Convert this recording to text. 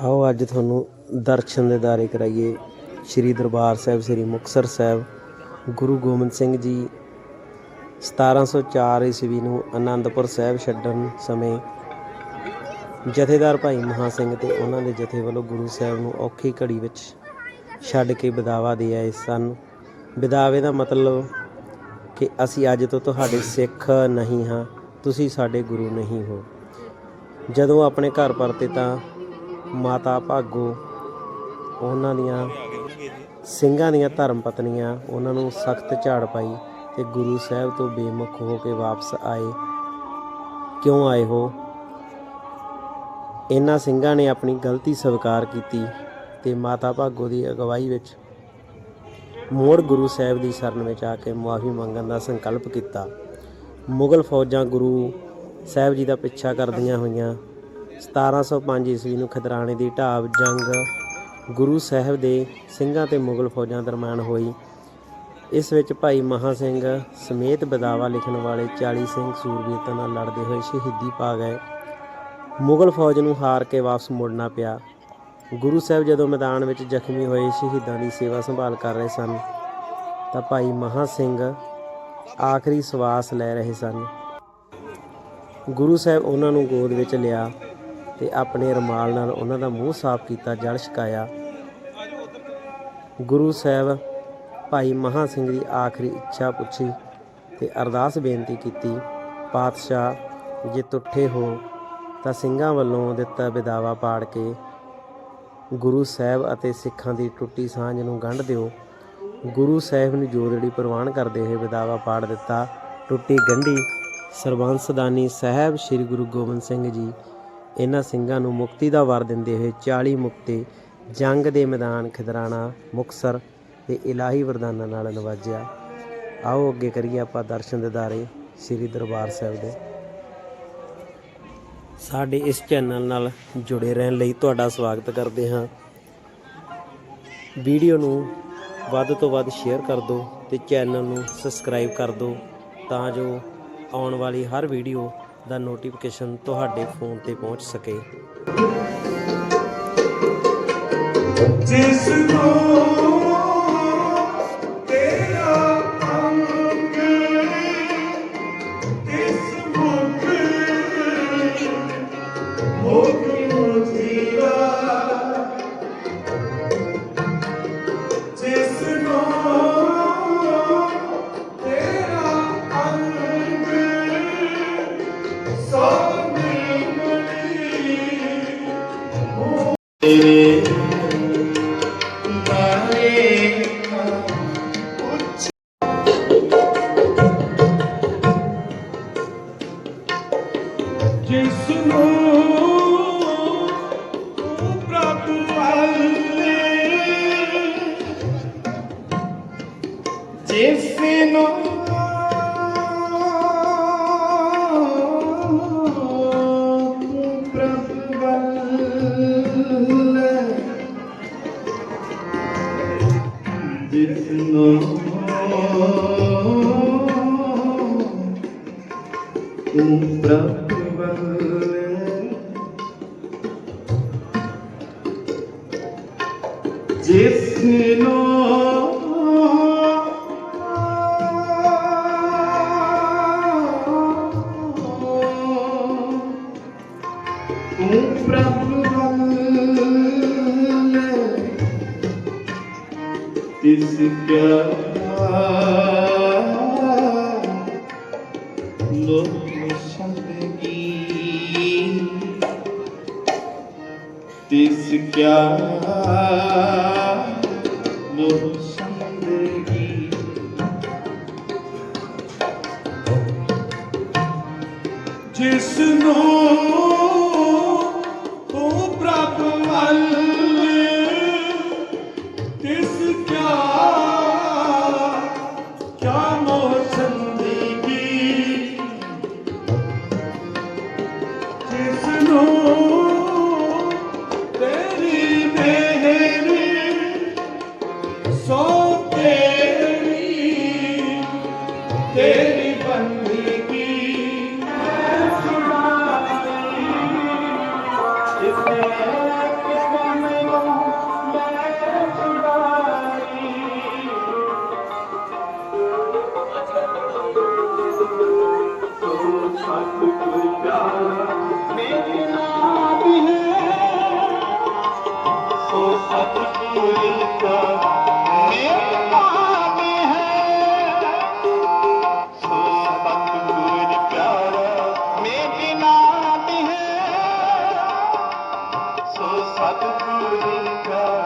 ਆਓ ਅੱਜ ਤੁਹਾਨੂੰ ਦਰਸ਼ਨ ਦੇ ਦਾਰੇ ਕਰਾਈਏ। ਸ੍ਰੀ ਦਰਬਾਰ ਸਾਹਿਬ, ਸ੍ਰੀ ਮੁਕਤਸਰ ਸਾਹਿਬ, ਗੁਰੂ ਗੋਬਿੰਦ ਸਿੰਘ ਜੀ 1704 ਈਸਵੀ ਨੂੰ ਆਨੰਦਪੁਰ ਸਾਹਿਬ ਛੱਡਣ ਸਮੇਂ ਜਥੇਦਾਰ ਭਾਈ ਮਹਾ ਸਿੰਘ ਤੇ ਉਹਨਾਂ ਦੇ ਜਥੇ ਵੱਲੋਂ ਗੁਰੂ ਸਾਹਿਬ ਨੂੰ ਔਖੀ ਘੜੀ ਵਿੱਚ ਛੱਡ ਕੇ ਵਿਦਾਵਾ ਦੇ ਆਏ ਸਨ। ਵਿਦਾਵੇ ਦਾ ਮਤਲਬ ਕਿ ਅਸੀਂ ਅੱਜ ਤੋਂ ਤੁਹਾਡੇ ਸਿੱਖ ਨਹੀਂ ਹਾਂ, ਤੁਸੀਂ ਸਾਡੇ ਗੁਰੂ ਨਹੀਂ ਹੋ। ਜਦੋਂ ਆਪਣੇ ਘਰ ਪਰਤੇ ਤਾਂ ਮਾਤਾ ਭਾਗੋ, ਉਹਨਾਂ ਦੀਆਂ ਸਿੰਘਾਂ ਦੀਆਂ ਧਰਮ ਪਤਨੀਆਂ, ਉਹਨਾਂ ਨੂੰ ਸਖਤ ਝਾੜ ਪਾਈ ਤੇ ਗੁਰੂ ਸਾਹਿਬ ਤੋਂ ਬੇਮੁਖ ਹੋ ਕੇ ਵਾਪਸ ਆਏ। ਕਿਉਂ ਆਏ ਹੋ? ਇਹਨਾਂ ਸਿੰਘਾਂ ਨੇ ਆਪਣੀ ਗਲਤੀ ਸਵੀਕਾਰ ਕੀਤੀ ਤੇ ਮਾਤਾ ਭਾਗੋ ਦੀ ਅਗਵਾਈ ਵਿੱਚ ਮੋੜ ਗੁਰੂ ਸਾਹਿਬ ਦੀ ਸ਼ਰਨ ਵਿੱਚ ਆ ਕੇ ਮੁਆਫੀ ਮੰਗਣ ਦਾ ਸੰਕਲਪ ਕੀਤਾ। ਮੁਗਲ ਫੌਜਾਂ ਗੁਰੂ ਸਾਹਿਬ ਜੀ ਦਾ ਪਿੱਛਾ ਕਰਦੀਆਂ ਹੋਈਆਂ 1705 ਈਸਵੀ ਨੂੰ ਖਦਰਾਣੇ ਦੀ ਢਾਬ ਜੰਗ ਗੁਰੂ ਸਾਹਿਬ ਦੇ ਸਿੰਘਾਂ ਤੇ ਮੁਗਲ ਫੌਜਾਂ ਦਰਮਿਆਨ ਹੋਈ। ਇਸ ਵਿੱਚ ਭਾਈ ਮਹਾ ਸਿੰਘ ਸਮੇਤ ਬਦਾਵਾ ਲਿਖਣ ਵਾਲੇ 40 ਸਿੰਘ ਸੂਰਬੀਰਤਾ ਨਾਲ ਲੜਦੇ ਹੋਏ ਸ਼ਹੀਦੀ ਪਾ ਗਏ। ਮੁਗਲ ਫੌਜ ਨੂੰ ਹਾਰ ਕੇ ਵਾਪਸ ਮੁੜਨਾ ਪਿਆ। ਗੁਰੂ ਸਾਹਿਬ ਜਦੋਂ ਮੈਦਾਨ ਵਿੱਚ ਜ਼ਖਮੀ ਹੋਏ, ਸ਼ਹੀਦਾਂ ਦੀ ਸੇਵਾ ਸੰਭਾਲ ਕਰ ਰਹੇ ਸਨ, ਤਾਂ ਭਾਈ ਮਹਾ ਸਿੰਘ ਆਖਰੀ ਸਵਾਸ ਲੈ ਰਹੇ ਸਨ। ਗੁਰੂ ਸਾਹਿਬ ਉਹਨਾਂ ਨੂੰ ਗੋਦ ਵਿੱਚ ਲਿਆ। ਤੇ ਆਪਣੇ ਰਮਾਲ ਨਾਲ ਉਹਨਾਂ ਦਾ ਮੂੰਹ ਸਾਫ਼ ਕੀਤਾ, ਜਲ ਛਕਾਇਆ। ਗੁਰੂ ਸਾਹਿਬ ਭਾਈ ਮਹਾ ਸਿੰਘ ਦੀ ਆਖਰੀ ਇੱਛਾ ਪੁੱਛੀ ਤੇ ਅਰਦਾਸ ਬੇਨਤੀ ਕੀਤੀ, ਪਾਤਸ਼ਾਹ, ਜੇ ਤੁੱਠੇ ਹੋ ਤਾਂ ਸਿੰਘਾਂ ਵੱਲੋਂ ਦਿੱਤਾ ਵਿਦਾਵਾ ਪਾੜ ਕੇ ਗੁਰੂ ਸਾਹਿਬ ਅਤੇ ਸਿੱਖਾਂ ਦੀ ਟੁੱਟੀ ਸਾਂਝ ਨੂੰ ਗੰਢ ਦਿਓ। ਗੁਰੂ ਸਾਹਿਬ ਨੂੰ ਜੋਦੜੀ ਪ੍ਰਵਾਨ ਕਰਦੇ ਹੋਏ ਵਿਦਾਵਾ ਪਾੜ ਦਿੱਤਾ, ਟੁੱਟੀ ਗੰਢੀ ਸਰਬੰਸਦਾਨੀ ਸਾਹਿਬ ਸ੍ਰੀ ਗੁਰੂ ਗੋਬਿੰਦ ਸਿੰਘ ਜੀ ਇਹਨਾਂ ਸਿੰਘਾਂ ਨੂੰ ਮੁਕਤੀ ਦਾ ਵਰ ਦਿੰਦੇ ਹੋਏ 40 ਮੁਕਤੇ ਜੰਗ ਦੇ ਮੈਦਾਨ ਖਿਦਰਾਣਾ, ਮੁਕਸਰ ਤੇ ਇਲਾਹੀ ਵਰਦਾਨਾਂ ਨਾਲ ਨਵਾਜਿਆ। ਆਓ ਅੱਗੇ ਕਰੀਏ ਆਪਾਂ ਦਰਸ਼ਨ ਦਿਦਾਰੇ ਸ੍ਰੀ ਦਰਬਾਰ ਸਾਹਿਬ ਦੇ। ਸਾਡੇ ਇਸ ਚੈਨਲ ਨਾਲ ਜੁੜੇ ਰਹਿਣ ਲਈ ਤੁਹਾਡਾ ਸਵਾਗਤ ਕਰਦੇ ਹਾਂ। ਵੀਡੀਓ ਨੂੰ ਵੱਧ ਤੋਂ ਵੱਧ ਸ਼ੇਅਰ ਕਰ ਦਿਓ ਤੇ ਚੈਨਲ ਨੂੰ ਸਬਸਕ੍ਰਾਈਬ ਕਰ ਦਿਓ ਤਾਂ ਜੋ ਆਉਣ ਵਾਲੀ ਹਰ ਵੀਡੀਓ ਦਾ ਨੋਟੀਫਿਕੇਸ਼ਨ ਤੁਹਾਡੇ ਫੋਨ ਤੇ ਪਹੁੰਚ ਸਕੇ। ਜਿਸ ਨੂੰ ਤੇਰਾ ਜਿਸ ਨੂੰ ਪ੍ਰਭ ਵਾਲੇ ਜਿਸ ਨੂੰ ਤੂੰ ਪ੍ਰਭ ਜਿਸਨੂੰ ਤੂੰ ਪ੍ਰਭ ਲੋਕ ਸੰਗੀ ਤਿਸ ਕਿਆ ਲੋਕ ਸੰਗੀ ਜਿਸ ਨੂੰ ਤੂੰ ਪ੍ਰਭ ਵੱਲੇ ਤਿਸ ਕਿਆ ਸਤਿਗੁਰੂ ਕਾ